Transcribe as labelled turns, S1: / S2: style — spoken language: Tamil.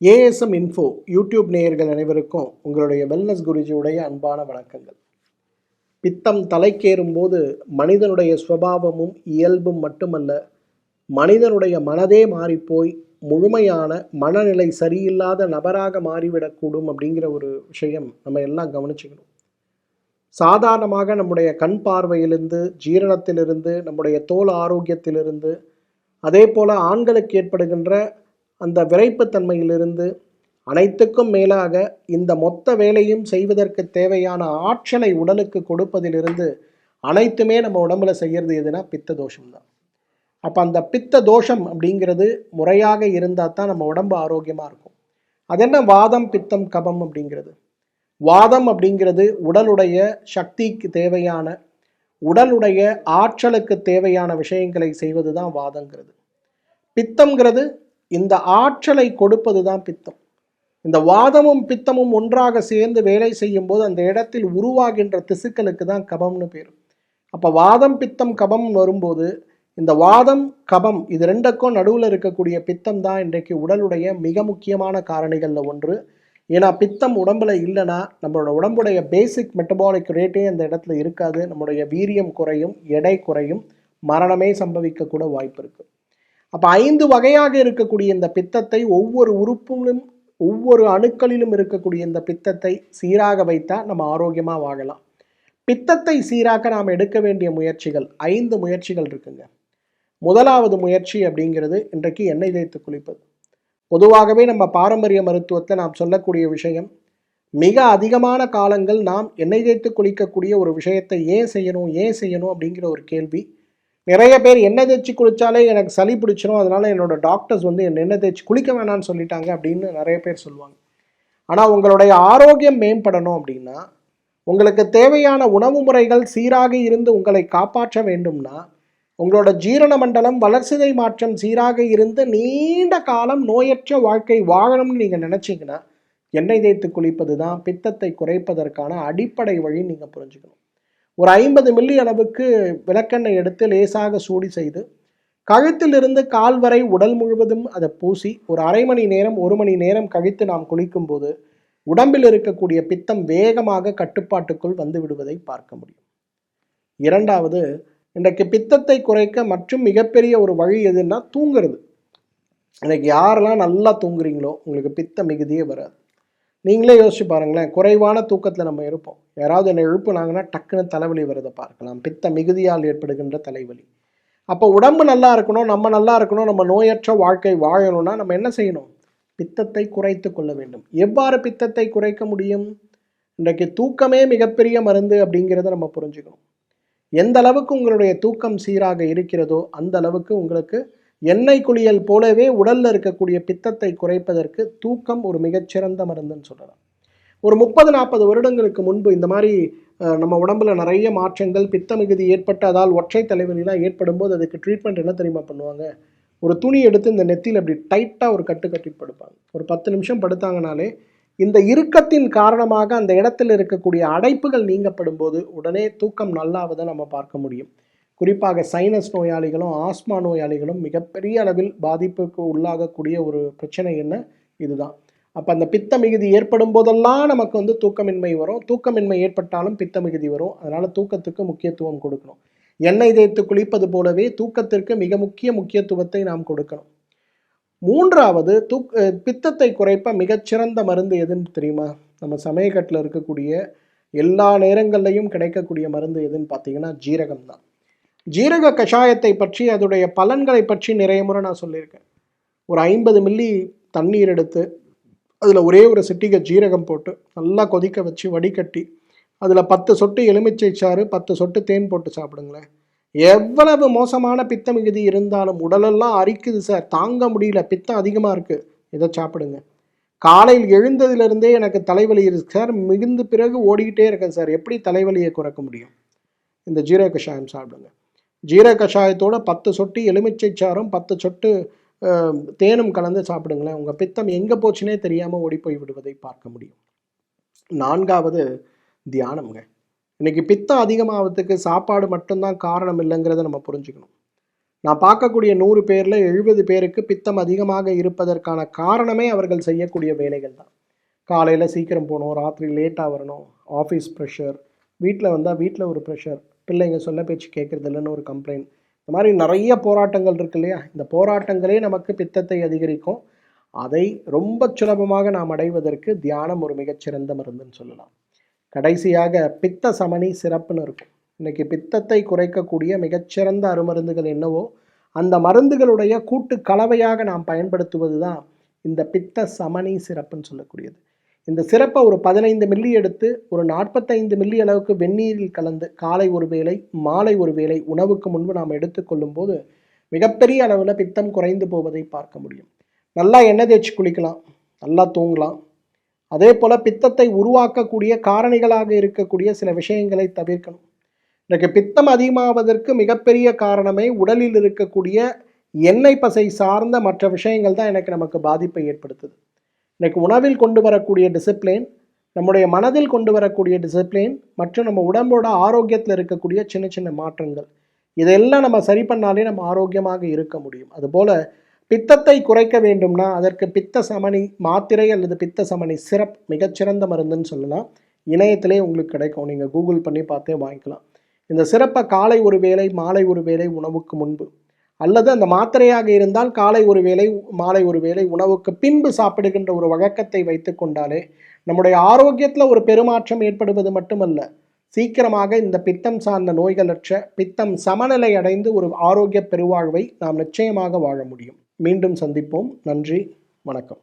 S1: ஏஎஸ்எம் இன்ஃபோ யூடியூப் நேயர்கள் அனைவருக்கும் உங்களுடைய வெல்னஸ் குருஜியுடைய அன்பான வணக்கங்கள். பித்தம் தலைக்கேறும் போது மனிதனுடைய சுவாவமும் இயல்பும் மட்டுமல்ல மனிதனுடைய மனதே மாறிப்போய் முழுமையான மனநிலை சரியில்லாத நபராக மாறிவிடக்கூடும் அப்படிங்கிற ஒரு விஷயம் நம்ம எல்லாம் கவனிச்சுக்கணும். சாதாரணமாக நம்முடைய கண் பார்வையிலிருந்து ஜீரணத்திலிருந்து நம்முடைய தோல் ஆரோக்கியத்திலிருந்து அதே போல் ஆண்களுக்கு ஏற்படுகின்ற அந்த விரைப்புத்தன்மையிலிருந்து அனைத்துக்கும் மேலாக இந்த மொத்த வேலையும் செய்வதற்கு தேவையான ஆற்றலை உடலுக்கு கொடுப்பதிலிருந்து அனைத்துமே நம்ம உடம்புல செய்கிறது எதுனா பித்த தோஷம் தான் அப்போ அந்த பித்த தோஷம் அப்படிங்கிறது முறையாக இருந்தால் தான் நம்ம உடம்பு ஆரோக்கியமாக இருக்கும். அது என்ன வாதம் பித்தம் கபம் அப்படிங்கிறது. வாதம் அப்படிங்கிறது உடலுடைய சக்திக்கு தேவையான உடலுடைய ஆற்றலுக்கு தேவையான விஷயங்களை செய்வது தான் வாதங்கிறது. பித்தம்ங்கிறது இந்த ஆற்றலை கொடுப்பது தான் பித்தம். இந்த வாதமும் பித்தமும் ஒன்றாக சேர்ந்து வேலை செய்யும் போது அந்த இடத்தில் உருவாகின்ற திசுக்களுக்கு தான் கபம்னு பேர். அப்போ வாதம் பித்தம் கபம் வரும்போது இந்த வாதம் கபம் இது ரெண்டுக்கும் நடுவில் இருக்கக்கூடிய பித்தம் தான் இன்றைக்கு உடலுடைய மிக முக்கியமான காரணிகளில் ஒன்று. ஏன்னா பித்தம் உடம்புல இல்லைன்னா நம்மளோட உடம்புடைய பேசிக் மெட்டபாலிக் ரேட்டே அந்த இடத்துல இருக்காது. நம்முடைய வீரியம் குறையும் எடை குறையும் மரணமே சம்பவிக்கக்கூட வாய்ப்பு இருக்குது அப்போ ஐந்து வகையாக இருக்கக்கூடிய இந்த பித்தத்தை ஒவ்வொரு உறுப்பிலும் ஒவ்வொரு அணுக்களிலும் இருக்கக்கூடிய இந்த பித்தத்தை சீராக வைத்தால் நம்ம ஆரோக்கியமாக வாழலாம். பித்தத்தை சீராக்க நாம் எடுக்க வேண்டிய முயற்சிகள் ஐந்து முயற்சிகள் இருக்குங்க. முதலாவது முயற்சி அப்படிங்கிறது இன்றைக்கு எண்ணெய் தேய்த்து குளிப்பது. பொதுவாகவே நம்ம பாரம்பரிய மருத்துவத்தில் நாம் சொல்லக்கூடிய விஷயம் மிக அதிகமான காலங்கள் நாம் எண்ணெய் தேய்த்து குளிக்கக்கூடிய ஒரு விஷயத்தை ஏன் செய்யணும் ஏன் செய்யணும் அப்படிங்கிற ஒரு கேள்வி. நிறைய பேர் எண்ணெய் தேய்ச்சி குளித்தாலே எனக்கு சளி பிடிச்சிரும் அதனால் என்னோடய டாக்டர்ஸ் வந்து என் எண்ணெய் தேய்ச்சி குளிக்க வேணாம்னு சொல்லிட்டாங்க அப்படின்னு நிறைய பேர் சொல்லுவாங்க. ஆனால் உங்களுடைய ஆரோக்கியம் மேம்படணும் அப்படின்னா உங்களுக்கு தேவையான உணவு முறைகள் சீராக இருந்து உங்களை காப்பாற்ற வேண்டும்னா உங்களோட ஜீரண மண்டலம் வளர்சிதை மாற்றம் சீராக இருந்து நீண்ட காலம் நோயற்ற வாழ்க்கை வாழணும்னு நீங்கள் நினச்சிங்கன்னா எண்ணெய் தேய்த்து குளிப்பது தான் பித்தத்தை குறைப்பதற்கான அடிப்படை வழி நீங்கள் புரிஞ்சுக்கணும். ஒரு ஐம்பது மில்லி அளவுக்கு விளக்கெண்ணெய் எடுத்து லேசாக சூடி செய்து கழுத்திலிருந்து கால் வரை உடல் முழுவதும் அதை பூசி ஒரு அரை மணி நேரம் ஒரு மணி நேரம் கழித்து நாம் குளிக்கும்போது உடம்பில் இருக்கக்கூடிய பித்தம் வேகமாக கட்டுப்பாட்டுக்குள் வந்து விடுவதை பார்க்க முடியும். இரண்டாவது இன்றைக்கு பித்தத்தை குறைக்க மற்றும் மிகப்பெரிய ஒரு வழி எதுன்னா தூங்குறது. இன்றைக்கு யாரெல்லாம் நல்லா தூங்குறீங்களோ உங்களுக்கு பித்த மிகுதியே வராது. நீங்களே யோசிச்சு பாருங்களேன் குறைவான தூக்கத்தில் நம்ம இருப்போம். யாராவது என்னை எழுப்புனாங்கன்னா டக்குன்னு தலைவலி வரதை பார்க்கலாம். பித்த மிகுதியால் ஏற்படுகின்ற தலைவலி. அப்போ உடம்பு நல்லா இருக்கணும் நம்ம நல்லா இருக்கணும் நம்ம நோயற்ற வாழ்க்கை வாழணும்னா நம்ம என்ன செய்யணும்? பித்தத்தை குறைத்து கொள்ள வேண்டும். எவ்வாறு பித்தத்தை குறைக்க முடியும்? இன்றைக்கு தூக்கமே மிகப்பெரிய மருந்து அப்படிங்கிறத நம்ம புரிஞ்சுக்கணும். எந்த அளவுக்கு உங்களுடைய தூக்கம் சீராக இருக்கிறதோ அந்த அளவுக்கு உங்களுக்கு எண்ணெய் குளியல் போலவே உடலில் இருக்கக்கூடிய பித்தத்தை குறைப்பதற்கு தூக்கம் ஒரு மிகச்சிறந்த மருந்துன்னு சொல்லலாம். ஒரு முப்பது நாற்பது வருடங்களுக்கு முன்பு இந்த மாதிரி நம்ம உடம்புல நிறைய மாற்றங்கள் பித்த மிகுதி ஏற்பட்டு அதால் ஒற்றை தலைவலிலாம் ஏற்படும் போது அதுக்கு ட்ரீட்மெண்ட் என்ன தெரியுமா பண்ணுவாங்க? ஒரு துணி எடுத்து இந்த நெத்தியில் அப்படி டைட்டாக ஒரு கட்டு கட்டிட்டு படுப்பாங்க. ஒரு பத்து நிமிஷம் படுத்தாங்கனாலே இந்த இறுக்கத்தின் காரணமாக அந்த இடத்துல இருக்கக்கூடிய அடைப்புகள் நீங்கப்படும் போது உடனே தூக்கம் நல்லாவதை நம்ம பார்க்க முடியும். குறிப்பாக சைனஸ் நோயாளிகளும் ஆஸ்மா நோயாளிகளும் மிகப்பெரிய அளவில் பாதிப்புக்கு உள்ளாகக்கூடிய ஒரு பிரச்சனை என்ன? இதுதான். அப்போ அந்த பித்த மிகுதி ஏற்படும் போதெல்லாம் நமக்கு வந்து தூக்கமின்மை வரும். தூக்கமின்மை ஏற்பட்டாலும் பித்த மிகுதி வரும். அதனால் தூக்கத்துக்கு முக்கியத்துவம் கொடுக்கணும். எண்ணெய் தேய்த்து குளிப்பது போலவே தூக்கத்திற்கு மிக முக்கிய முக்கியத்துவத்தை நாம் கொடுக்கணும். மூன்றாவது தூக் பித்தத்தை குறைப்ப மிகச்சிறந்த மருந்து எதுன்னு தெரியுமா? நம்ம சமயக்கட்டில் இருக்கக்கூடிய எல்லா நேரங்கள்லையும் கிடைக்கக்கூடிய மருந்து எதுன்னு பார்த்தீங்கன்னா ஜீரகம் தான் ஜீரக கஷாயத்தை பற்றி அதோடைய பலன்களை பற்றி நிறைய முறை நான் சொல்லியிருக்கேன். ஒரு ஐம்பது மில்லி தண்ணீர் எடுத்து அதில் ஒரே ஒரு சிட்டிகை ஜீரகம் போட்டு நல்லா கொதிக்க வச்சு வடிகட்டி அதில் பத்து சொட்டு எலுமிச்சை சாறு பத்து சொட்டு தேன் போட்டு சாப்பிடுங்களேன். எவ்வளவு மோசமான பித்த மிகுதி இருந்தாலும் உடலெல்லாம் அரிக்குது சார். தாங்க முடியல. பித்தம் அதிகமாக இருக்குது இதை சாப்பிடுங்க. காலையில் எழுந்ததிலிருந்தே எனக்கு தலைவலி இருக்கு சார். மிகுந்த பிறகு ஓடிக்கிட்டே இருக்கேன் சார். எப்படி தலைவலியை குறைக்க முடியும்? இந்த ஜீரக கஷாயம் சாப்பிடுங்க. ஜீரக கஷாயத்தோட பத்து சொட்டு எலுமிச்சை சாறும் பத்து சொட்டு தேனும் கலந்து சாப்பிடுங்களேன். உங்கள் பித்தம் எங்கே போச்சுனே தெரியாமல் ஓடி போய் விடுவதை பார்க்க முடியும். நான்காவது தியானம்ங்க. இன்னைக்கு பித்தம் அதிகமாகிறதுக்கு சாப்பாடு மட்டும்தான் காரணம் இல்லைங்கிறத நம்ம புரிஞ்சுக்கணும். நான் பார்க்கக்கூடிய நூறு பேரில் எழுபது பேருக்கு பித்தம் அதிகமாக இருப்பதற்கான காரணமே அவர்கள் செய்யக்கூடிய வேலைகள் தான். காலையில் சீக்கிரம் போகணும் ராத்திரி லேட்டாக வரணும் ஆஃபீஸ் ப்ரெஷர் வீட்டில் வந்தால் வீட்டில் ஒரு ப்ரெஷர் பிள்ளைங்க சொல்ல பேச்சு கேட்குறது இல்லைன்னு ஒரு கம்ப்ளைண்ட் இந்த மாதிரி நிறைய போராட்டங்கள் இருக்கு இல்லையா? இந்த போராட்டங்களே நமக்கு பித்தத்தை அதிகரிக்கும். அதை ரொம்ப சுலபமாக நாம் அடைவதற்கு தியானம் ஒரு மிகச்சிறந்த மருந்துன்னு சொல்லலாம். கடைசியாக பித்த சமணி சிறப்புன்னு இருக்கும். இன்னைக்கு பித்தத்தை குறைக்கக்கூடிய மிகச்சிறந்த அருமருந்துகள் என்னவோ அந்த மருந்துகளுடைய கூட்டு கலவையாக நாம் பயன்படுத்துவது தான் இந்த பித்த சமணி சிறப்புன்னு சொல்லக்கூடியது. இந்த சிறப்பை ஒரு பதினைந்து மில்லி எடுத்து ஒரு நாற்பத்தைந்து மில்லி அளவுக்கு வெந்நீரில் கலந்து காலை ஒரு வேளை மாலை ஒரு வேளை உணவுக்கு முன்பு நாம் எடுத்துக்கொள்ளும் போது மிகப்பெரிய அளவில் பித்தம் குறைந்து போவதை பார்க்க முடியும். நல்லா எண்ணெய் தேய்ச்சி குளிக்கலாம். நல்லா தூங்கலாம். அதே போல் பித்தத்தை உருவாக்கக்கூடிய காரணிகளாக இருக்கக்கூடிய சில விஷயங்களை தவிர்க்கணும். இன்றைக்கு பித்தம் அதிகமாவதற்கு மிகப்பெரிய காரணமே உடலில் இருக்கக்கூடிய எண்ணெய் பசை சார்ந்த மற்ற விஷயங்கள் தான் எனக்கு நமக்கு பாதிப்பை ஏற்படுத்துது. இன்றைக்கு உணவில் கொண்டு வரக்கூடிய டிசிப்ளின் நம்முடைய மனதில் கொண்டு வரக்கூடிய டிசிப்ளின் மற்றும் நம்ம உடம்போட ஆரோக்கியத்தில் இருக்கக்கூடிய சின்ன சின்ன மாற்றங்கள். இதெல்லாம் நம்ம சரி பண்ணாலே நம்ம ஆரோக்கியமாக இருக்க முடியும். அதுபோல் பித்தத்தை குறைக்க வேண்டும்னா அதற்கு பித்த சமணி மாத்திரை அல்லது பித்த சமணி சிரப் மிகச்சிறந்த மருந்துன்னு சொல்லலாம். இணையத்திலே உங்களுக்கு கிடைக்கும். நீங்கள் கூகுள் பண்ணி பார்த்தே வாங்கிக்கலாம். இந்த சிறப்பை காலை ஒரு வேளை மாலை ஒரு வேளை உணவுக்கு முன்பு அல்லது அந்த மாத்திரையாக இருந்தால் காலை ஒரு வேளை மாலை ஒரு வேளை உணவுக்கு பின்பு சாப்பிடுகின்ற ஒரு வழக்கத்தை வைத்து கொண்டாலே நம்முடைய ஆரோக்கியத்தில் ஒரு பெருமாற்றம் ஏற்படுவது மட்டுமல்ல. சீக்கிரமாக இந்த பித்தம் சார்ந்த நோய்களற்ற பித்தம் சமநிலை அடைந்து ஒரு ஆரோக்கிய பெருவாழ்வை நாம் நிச்சயமாக வாழ முடியும். மீண்டும் சந்திப்போம். நன்றி. வணக்கம்.